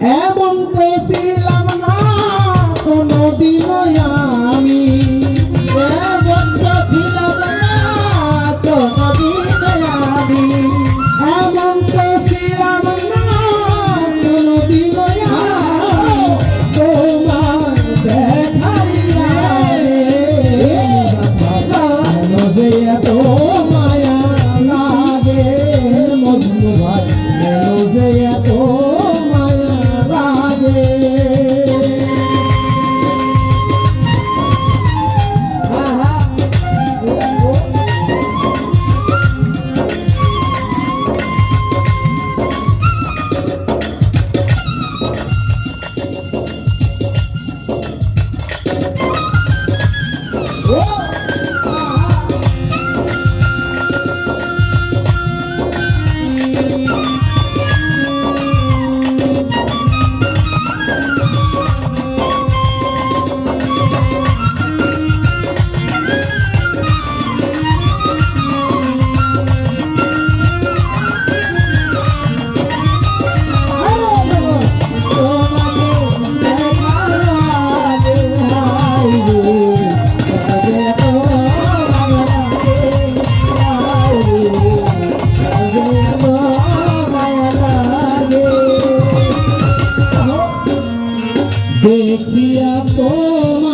É bom ter তোমার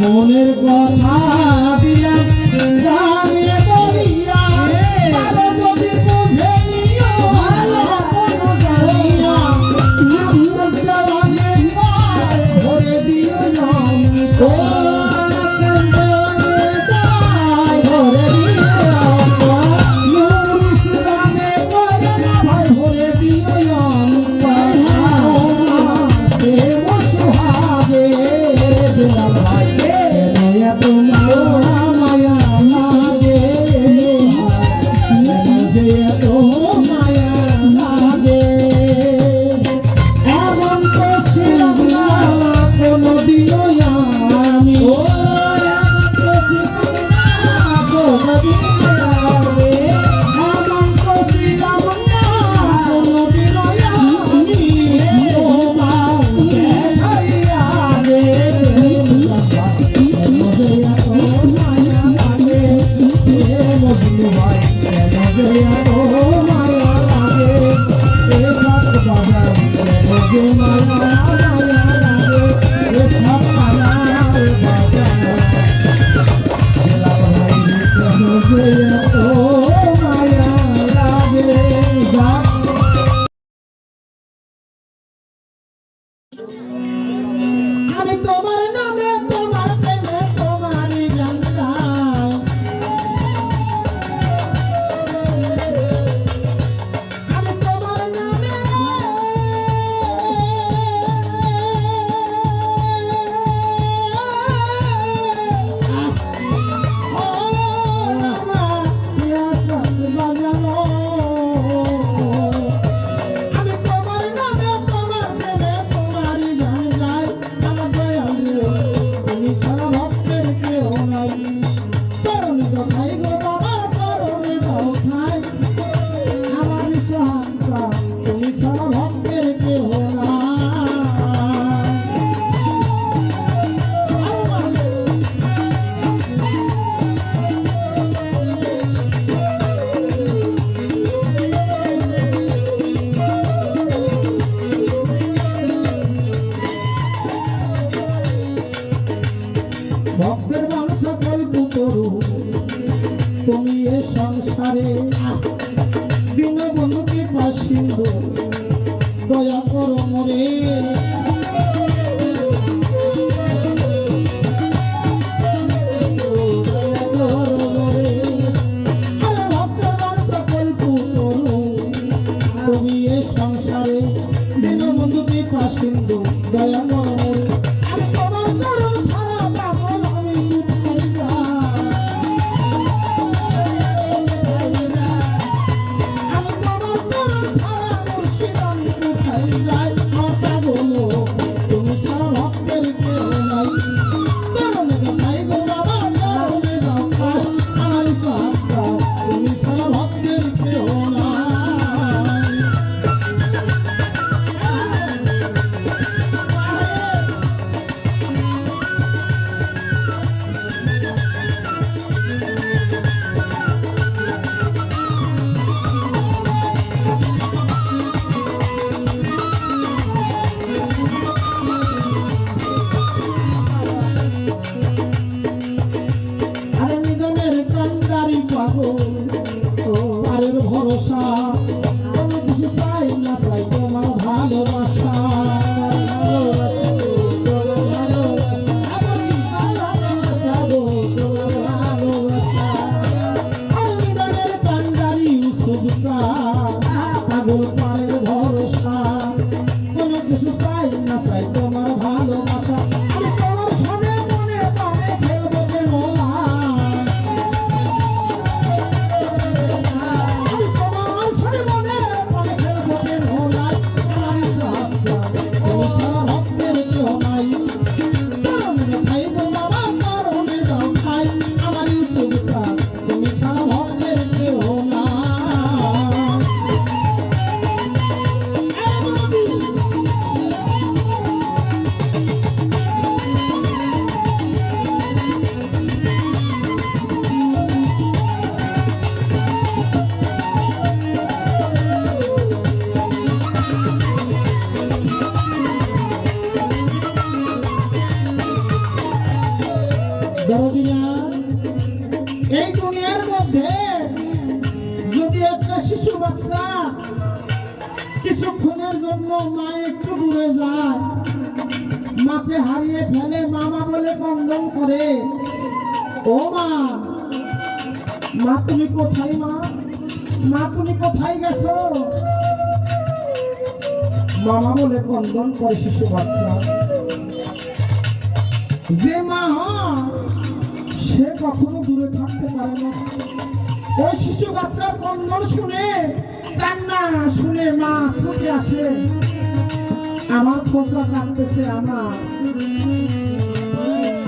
মনের কথা কন্দন করে শিশু বাচ্চা। যে মা সে কখনো দূরে থাকতে পারে না। ওই শিশু বাচ্চার কন্দন শুনে, কান্না শুনে মা ছুটে আসে। আমার খোঁজা কাঁদতেছে আমার।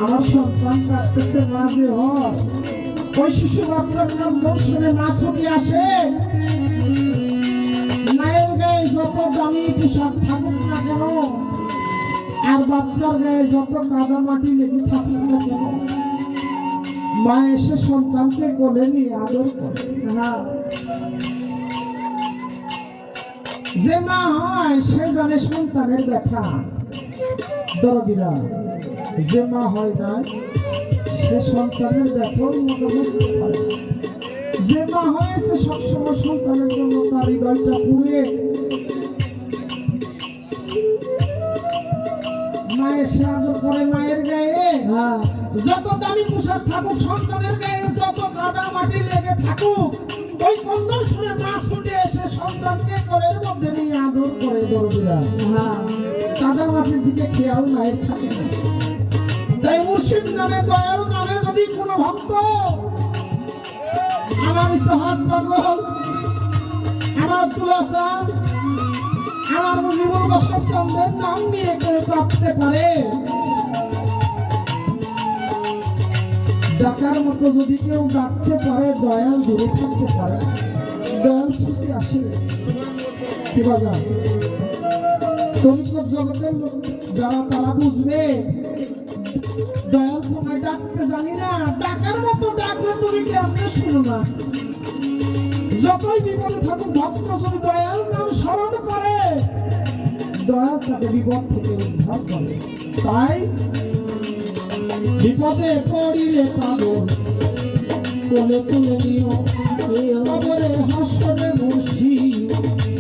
আমার সন্তান কাঁদতেছে মা যে ওই শিশু বাচ্চার কন্দন শুনে মা ছুটে আসে। গায়ে যত দামি পোশাক থাকুক না আর বাচ্চার গায়ে যত কাদা মাটি লেগে থাকুক না কেন? মা এসে সন্তানকে কোলে আদর যে মা হয়, সে জানে সন্তানের ব্যথা। দরদিরা, যে মা হয় না, সে সন্তানের ব্যথার মতো যে মা হয়েছে সবসময় সন্তানের জন্য তার হৃদয়টা পুড়ে করে মায়ের গায়ে। হ্যাঁ। যত দামি পোশাক থাকুক সন্তানের গায়ে যত কাদা মাটি লেগে থাকুক ওই কন্দন শুনে মা ছুটে এসে সন্তানকে কোলের মধ্যে নিয়ে আদর করে হ্যাঁ। কাদা মাটির দিকে খেয়াল নাই থাকে না। তাই মুর্শিদ নামে দয়াল নামে যদি কোনো ভক্ত আমার পাগল আমার তুলাসা আমার ডাকার মতো যদি কেউ ডাকতে পারে দয়াল দূরে থাকতে পারে দয়াল ছুটি আসে কি জগতের লোক যারা তারা বুঝবে দয়াল তোমায় ডাকতে জানি না ডাকার মতো ডাকলে তুমি কি আপনি শুনো না যতই বিপদে থাকুক ভক্ত যদি দয়াল নাম দয়াল তাকে বিপদ থেকে উদ্ধার করে। তাই বিপদে পড়িলে পাগল, কোলে তুলে নিও। কবরে হাসরে মুর্শি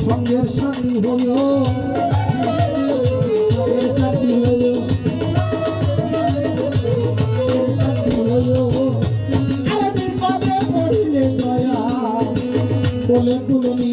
সঙ্গের সাথী হইও। কোলে তুলে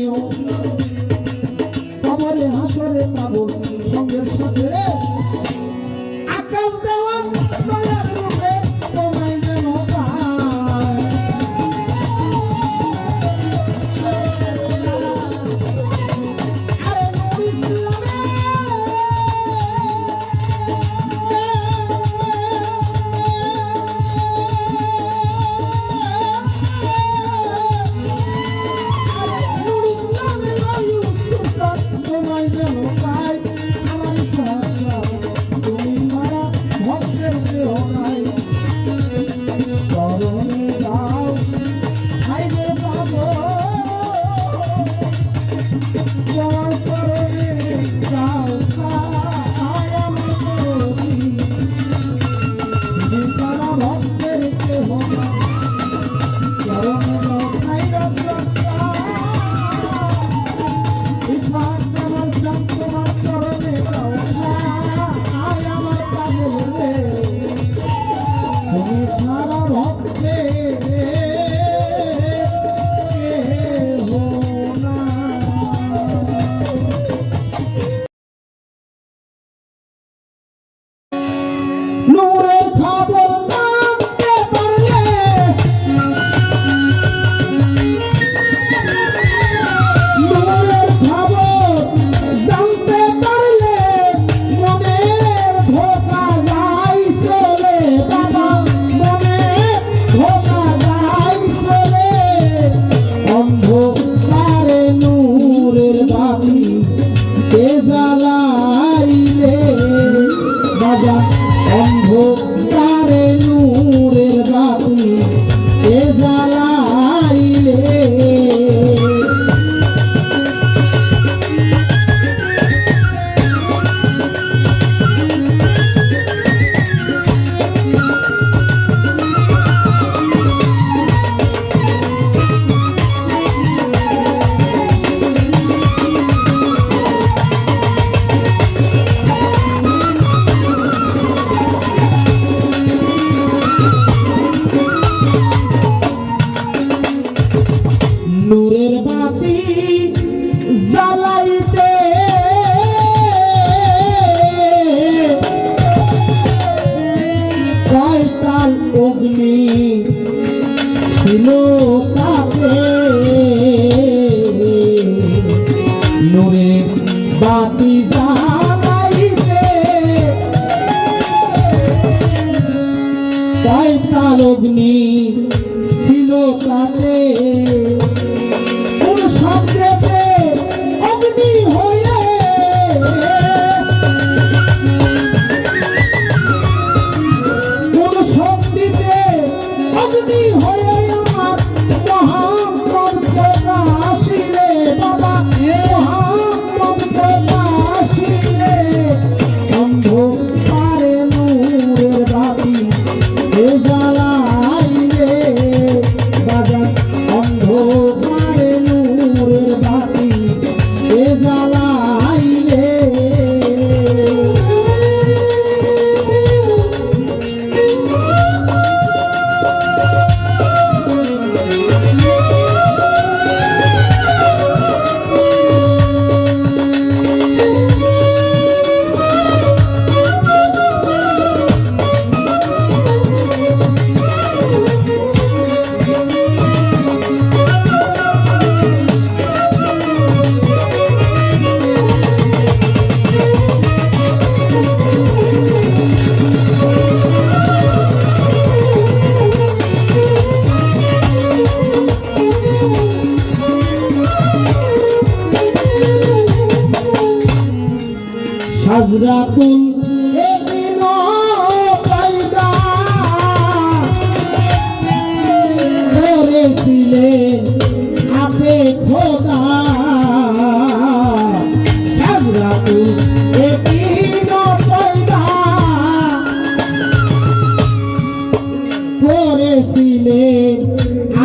ছিলেন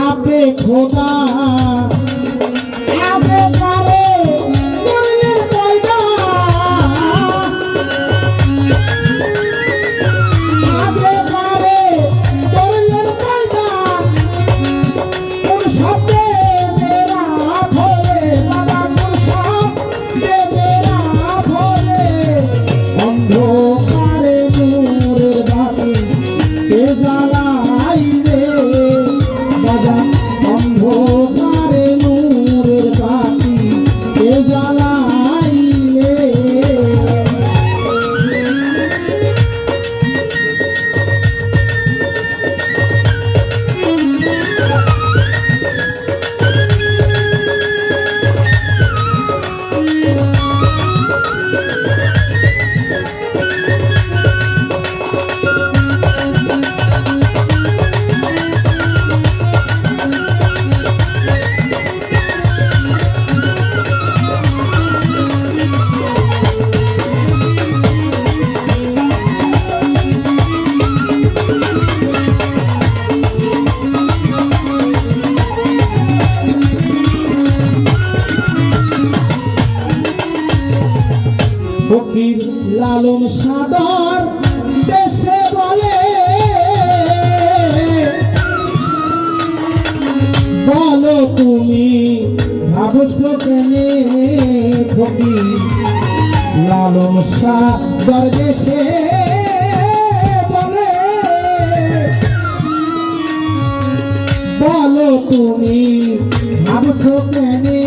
আপে খোদা প্রেমে ফকি লালন শাহ দরবেশে বলে। বলো তুমি ভাবছ প্রেমে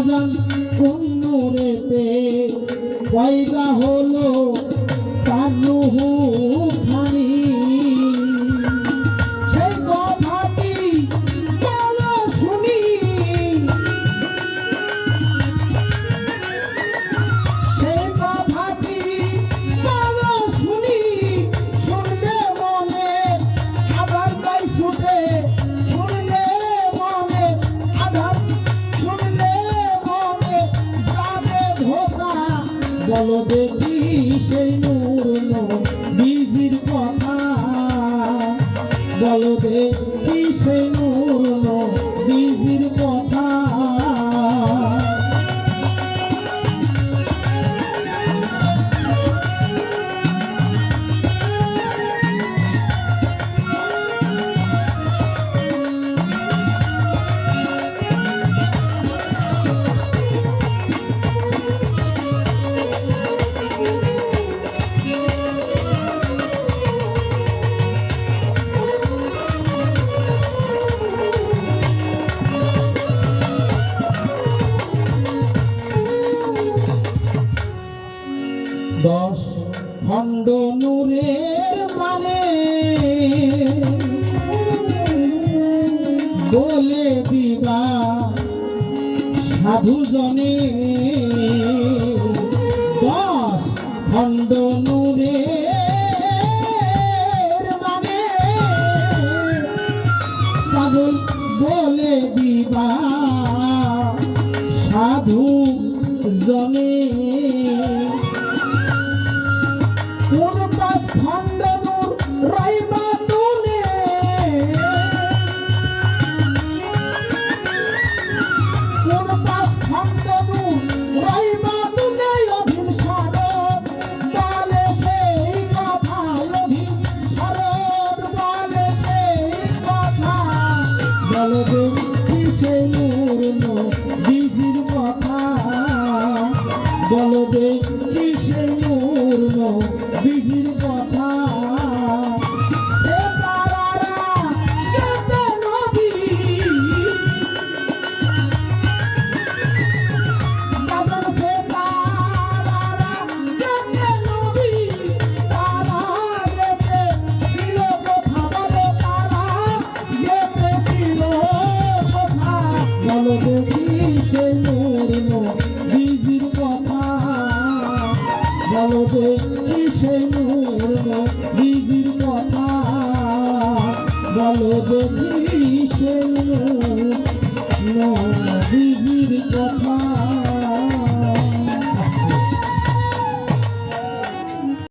বাজান রেতে পয়দা হলো